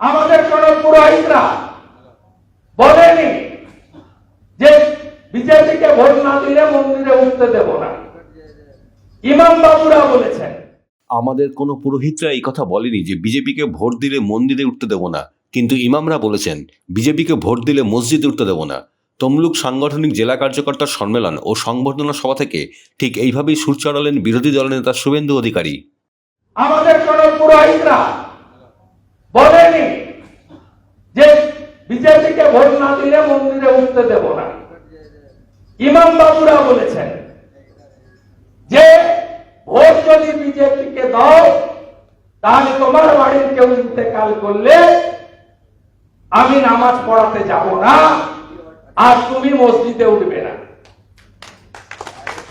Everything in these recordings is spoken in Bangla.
আমাদের কোন পুরোহিতরা বলেনি যে বিজেপিকে ভোট না দিলে মন্দিরে উঠতে দেব না। ইমাম বাবুরা বলেছেন। আমাদের কোনো পুরোহিতরা এই কথা বলেনি যে বিজেপিকে ভোট দিলে মন্দিরে উঠতে দেব না। কিন্তু ইমামরা বলেছেন বিজেপিকে ভোট দিলে মসজিদে উঠতে দেব না। তমলুক সাংগঠনিক জেলা কার্যকর্তার সম্মেলন ও সংবর্ধনা সভা থেকে ঠিক এইভাবেই সুর চড়ালেন বিরোধী দলনেতা শুভেন্দু অধিকারী। আমাদের কোন পুরোহিতরা বলেনি বিজেপিকে না দিলে মন্দিরে উঠতে দেব না। ইমাম বাবুরা বলেছেন যে, ভোট যদি বিজেপিকে দাও, তাহলে তোমার বাড়ির কেউ ইন্তেকাল করলে আমি নামাজ পড়াতে যাব না, আর তুমি মসজিদে উঠবে না।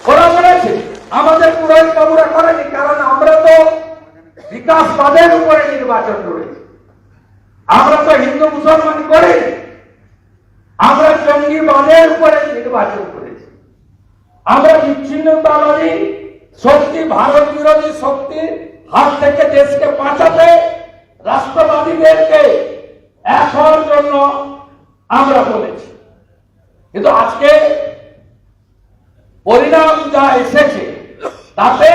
ওরা বলেছে, আমাদের পুরোহিত বাবুরা করেনি, কারণ আমরা তো বিকাশবাদের উপরে নির্বাচন করেছি আমরা তো হিন্দু মুসলমান করি। জঙ্গিবাদের উপরে নির্বাচন করেছি আমরা বিচ্ছিন্নতাবাদী শক্তি ভারত বিরোধী শক্তির হাত থেকে দেশকে বাঁচাতে রাষ্ট্রবাদীদেরকে এক জন্য আমরা বলেছি। কিন্তু আজকে পরিণাম যা এসেছে, তাতে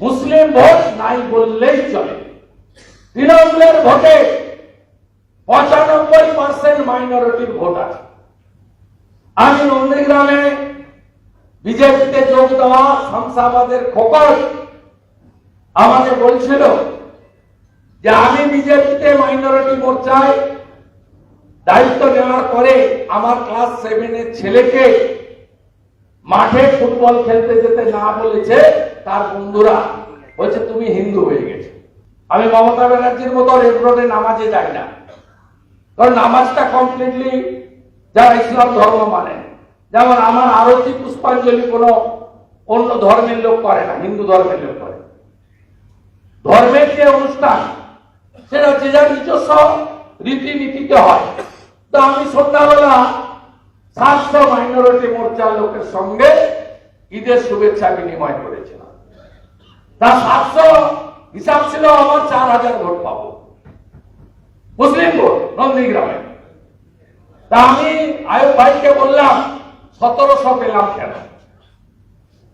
মুসলিম ভোট নাই বললেই চলে। তৃণমূলের ভোটে পঁচানব্বই পার্সেন্ট মাইনরিটির ভোট আছে। আমি নন্দীগ্রামে বিজেপিতে যোগ দেওয়া শমশাবাদের খোকর আমাকে বলছিল যে আমি বিজেপিতে মাইনরিটি মোর্চায় দায়িত্ব নেওয়ার পরে আমার ক্লাস সেভেনের ছেলেকে মাঠে ফুটবল খেলতে যেতে না বলেছে তার বন্ধুরা। বলছে, তুমি হিন্দু হয়ে গেছো। আমি মমতা ব্যানার্জির মতো রেড রোডে নামাজে যাই না। কারণ নামাজটা কমপ্লিটলি যারা ইসলাম ধর্ম মানে। যেমন আমার আরতি, পুষ্পাঞ্জলি কোনো অন্য ধর্মের লোক করে না, হিন্দু ধর্মের লোক করে। ধর্মের যে অনুষ্ঠান, সেটা যে যার নিজস্ব রীতিনীতিতে হয়। তো আমি সন্ধ্যাবেলা সাতশো মাইনরিটি মোর্চার লোকের সঙ্গে ঈদের শুভেচ্ছা বিনিময় করেছিলাম। তা সাতশো হিসাব ছিল আমার চার হাজার ভোট পাবো। মুসলিম ভোট নন্দীগ্রামে তা আমি আয়ুব ভাইকে বললাম, সতেরোশো পেলাম কেন?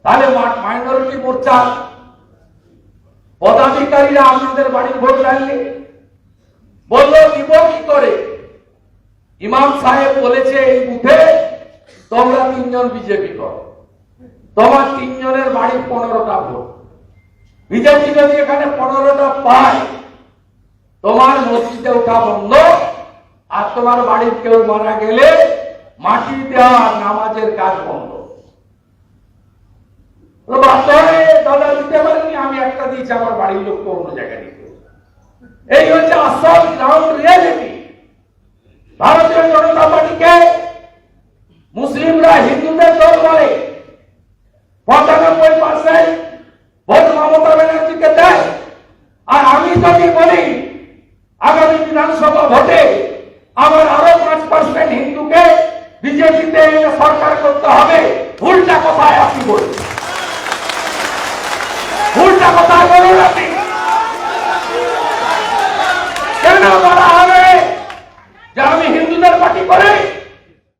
তাহলে মাইনরিটি মোর্চার পদাধিকারীরা আপনাদের বাড়ির ভোট নেননি বলল, দিব কি করে? ইমাম সাহেব বলেছে, এই বুথে তোমরা তিনজন বিজেপি করো। তোমার তিনজনের বাড়ির পনেরোটা ভোট। বিজেপি যদি এখানে পনেরোটা পায় তোমার মসজিদে ওঠা বন্ধ, আর তোমার বাড়ির কেউ মারা গেলে মাটি দেওয়া নামাজের কাজ বন্ধ। আমি একটা দিয়েছি, আমার বাড়ির লোক অন্য জায়গায় দিতে এই হচ্ছে আসল গ্রাউন্ড রিয়ালিটি ভারতীয় জনতা পার্টিকে মুসলিমরা হিন্দুদের দল বলে। পঁচানব্বই পার্সেন্ট ভোট মমতা ব্যানার্জিকে দেয়। আর আমি যদি বলি আগামী বিধানসভা ভোটে আবার আরও পাঁচ পার্সেন্ট হিন্দুকে বিজেপিতে